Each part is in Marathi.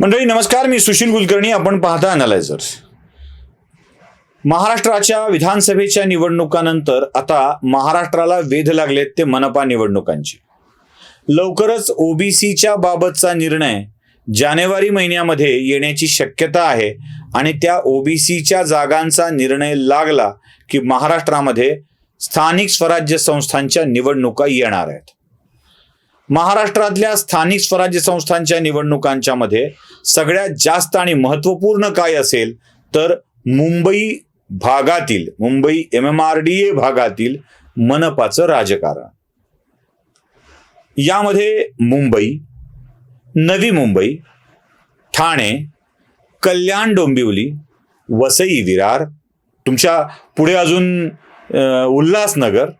मंडळी नमस्कार मी सुशील कुलकर्णी. आपण पाहता अनालायझर्स महाराष्ट्राच्या विधानसभेच्या निवडणुकानंतर आता महाराष्ट्राला वेध लागलेत ते मनपा निवडणुकांचे. लवकरच ओबीसीच्या बाबतचा निर्णय जानेवारी महिन्यामध्ये येण्याची शक्यता आहे आणि त्या ओबीसीच्या जागांचा निर्णय लागला की महाराष्ट्रामध्ये स्थानिक स्वराज्य संस्थांच्या निवडणुका येणार आहेत. महाराष्ट्रातल्या स्थानिक स्वराज्य संस्थांच्या निवडणुकांच्या मध्ये सगळ्यात जास्त आणि महत्त्वपूर्ण काय असेल तर मुंबई भागातील Mumbai M M R D A भागातील मनपाचं राजकारण. यामध्ये मुंबई नवी मुंबई ठाणे कल्याण डोंबिवली वसई विरार तुमच्यापुढे अजून उल्हासनगर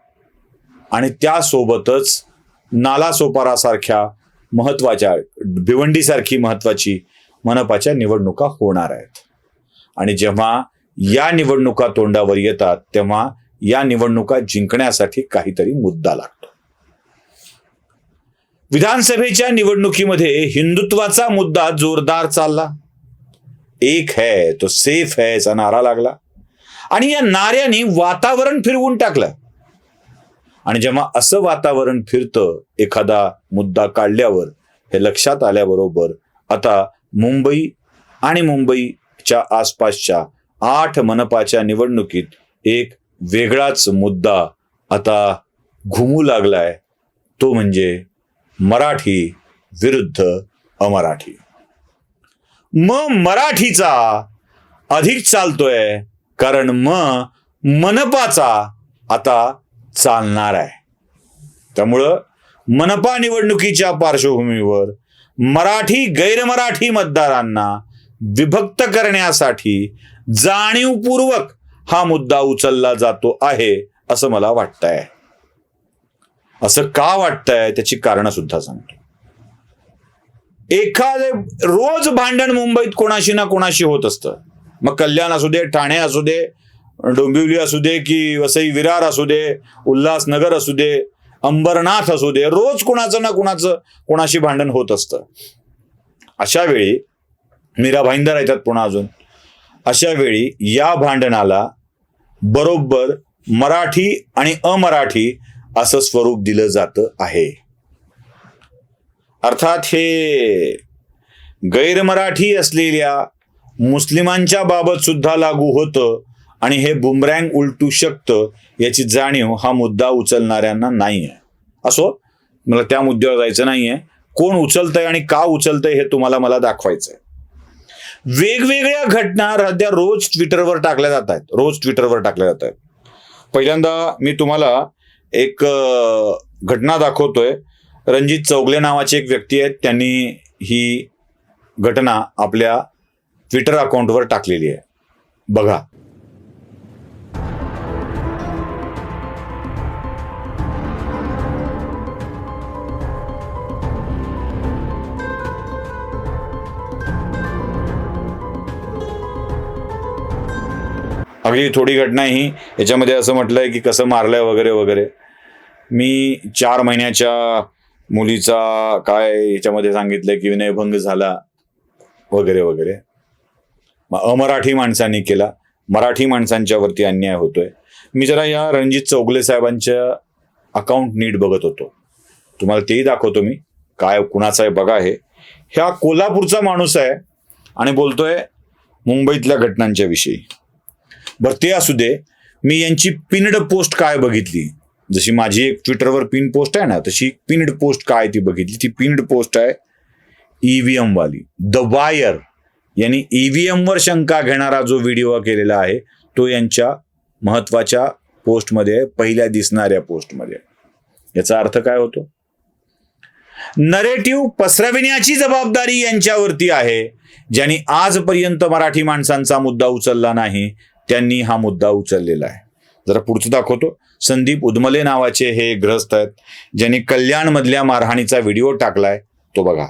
आणि त्यासोबतच नालासोपारासारख्या महत्त्वाच्या भिवंडीसारखी महत्वाची मनपाच्या निवडणुका होणार आहेत. आणि जेव्हा या निवडणुका तोंडावर येतात तेव्हा या निवडणुका जिंकण्यासाठी काहीतरी मुद्दा लागतो. विधानसभेच्या निवडणुकीमध्ये हिंदुत्वाचा मुद्दा जोरदार चालला. एक है तो सेफ है असा नारा लागला. आणि या नाऱ्याने वातावरण फिरवून टाकलं. आणि जेव्हा असं वातावरण फिरतं एखादा मुद्दा काढल्यावर हे लक्षात आल्याबरोबर आता मुंबई आणि मुंबईच्या आसपासच्या आठ मनपाच्या निवडणुकीत एक वेगळाच मुद्दा आता घुमू लागलाय. तो म्हणजे मराठी विरुद्ध अमराठी. म मराठीचा अधिक चालतोय कारण म मनपाचा आता चालणार आहे. त्यामुळं मनपा निवडणुकीच्या पार्श्वभूमीवर मराठी गैरमराठी मतदारांना विभक्त करण्यासाठी जाणीवपूर्वक हा मुद्दा उचलला जातो आहे असं मला वाटतंय. असं का वाटतंय? त्याची कारणं सुद्धा सांगतो. एखादे रोज भांडण मुंबईत कोणाशी ना कोणाशी होत असतं. मग कल्याण असू दे ठाणे असू दे डोंबिवली असू दे की वसई विरार असू दे उल्हासनगर असू दे अंबरनाथ असू दे रोज कुणाचं ना कुणाचं कोणाशी भांडण होत असतं. अशा वेळी मीरा भाईंदर येतात पुन्हा अजून. अशा वेळी या भांडणाला बरोबर मराठी आणि अमराठी असं स्वरूप दिलं जातं आहे. अर्थात हे गैरमराठी असलेल्या मुस्लिमांच्या बाबत सुद्धा लागू होतं. आणि हे बुमरँग उलटू शकतं याची जाणीव हा मुद्दा उचलणाऱ्यांना नाही आहे असो? मला त्या मुद्द्यावर जायचं नाहीये. कोण उचलतंय आणि का उचलतंय हे तुम्हाला मला दाखवायचंय. वेगवेगळ्या घटना सध्या रोज ट्विटरवर टाकल्या जात आहेत रोज ट्विटरवर टाकल्या जात आहेत पहिल्यांदा मी तुम्हाला एक घटना दाखवतोय. रणजित चौगले नावाचे एक व्यक्ती आहेत त्यांनी ही घटना आपल्या ट्विटर अकाउंटवर टाकलेली आहे. बघा. अगदी थोडी घटना ही. याच्यामध्ये असं म्हटलंय की कसं मारलंय वगैरे वगैरे. मी चार महिन्याच्या मुलीचा काय याच्यामध्ये सांगितलंय की विनयभंग झाला वगैरे वगैरे. अमराठी माणसांनी केला. मराठी माणसांच्या वरती अन्याय होतोय. मी जरा या रणजित चौगले साहेबांच्या अकाउंट नीट बघत होतो. तुम्हाला तेही दाखवतो मी. काय कुणाचा आहे बघा हे. ह्या कोल्हापूरचा माणूस आहे आणि बोलतोय मुंबईतल्या घटनांच्या विषयी. बरं ते असू दे. मी यांची पिनड पोस्ट काय बघितली? जशी माझी एक ट्विटरवर पिन पोस्ट आहे ना तशी पिनड पोस्ट काय ती बघितली? ती पिनड पोस्ट आहे ईव्हीएम वाली. द वायर यांनी ईव्हीएम वर शंका घेणारा जो व्हिडिओ केलेला आहे तो यांच्या महत्त्वाच्या पोस्टमध्ये पहिल्या दिसणाऱ्या पोस्टमध्ये याचा अर्थ काय होतो? नरेटिव्ह पसरविण्याची जबाबदारी यांच्यावरती आहे ज्यांनी आजपर्यंत मराठी माणसांचा मुद्दा उचलला नाही त्यांनी हा मुद्दा उचललेला आहे. जरा पुढचं दाखवतो. संदीप उदमले नावाचे हे ग्रस्त आहेत ज्यांनी कल्याणमधल्या मारहाणीचा व्हिडिओ टाकलाय तो बघा.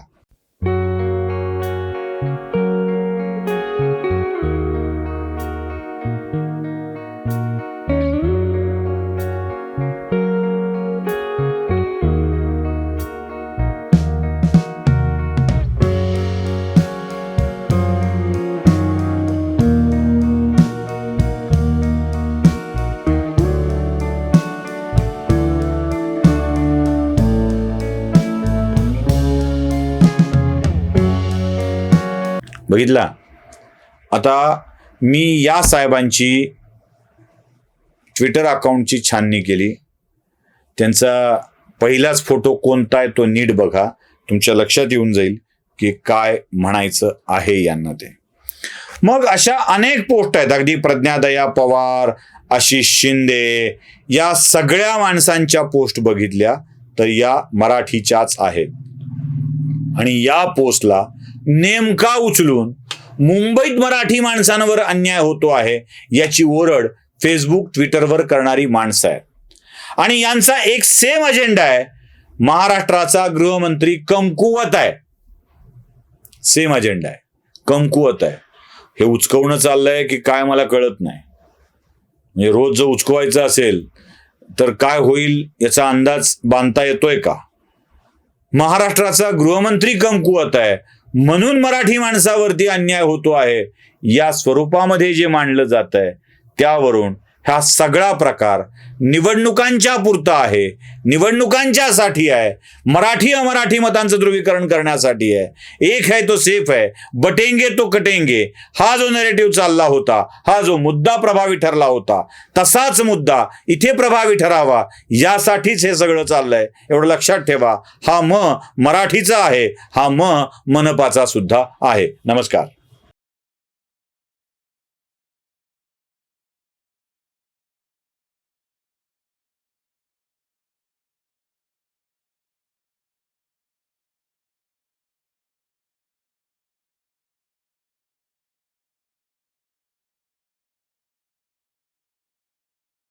बघितला? आता मी या साहेबांची ट्विटर अकाउंटची छाननी केली. त्यांचा पहिलाच फोटो कोणता आहे तो नीट बघा. तुमच्या लक्षात येऊन जाईल की काय म्हणायचं आहे यांना ते. मग अशा अनेक पोस्ट आहेत. अगदी प्रज्ञादया पवार आशिष शिंदे या सगळ्या माणसांच्या पोस्ट बघितल्या तर या मराठीच्याच आहेत. आणि या पोस्टला नेमका उचलून मुंबईत मराठी माणसांवर अन्याय होतो आहे याची ओरड फेसबुक ट्विटरवर करणारी माणसं आहेत. आणि यांचा एक सेम अजेंडा आहे. महाराष्ट्राचा गृहमंत्री कमकुवत आहे. सेम अजेंडा आहे. कमकुवत आहे. हे उचकवणं चाललंय की काय मला कळत नाही. म्हणजे रोज जर उचकवायचं असेल तर काय होईल याचा अंदाज बांधता येतोय का? महाराष्ट्राचा गृहमंत्री कमकुवत आहे. म्हणून मराठी माणसावरती अन्याय होतो आहे. या स्वरूपामध्ये जे मांडलं जात आहे त्यावरून हा सगळा प्रकार निवडणुकांच्या पुरता आहे. निवडणुकांच्यासाठी आहे. मराठी अमराठी मतांचं ध्रुवीकरण करण्यासाठी आहे. एक है तो सेफ आहे. बटेंगे तो कटेंगे. हा जो नेरेटिव्ह चालला होता हा जो मुद्दा प्रभावी ठरला होता तसाच मुद्दा इथे प्रभावी ठरावा यासाठीच हे सगळं चाललंय. एवढं लक्षात ठेवा. हा म मराठीचा आहे. हा म मनपाचा सुद्धा आहे. नमस्कार.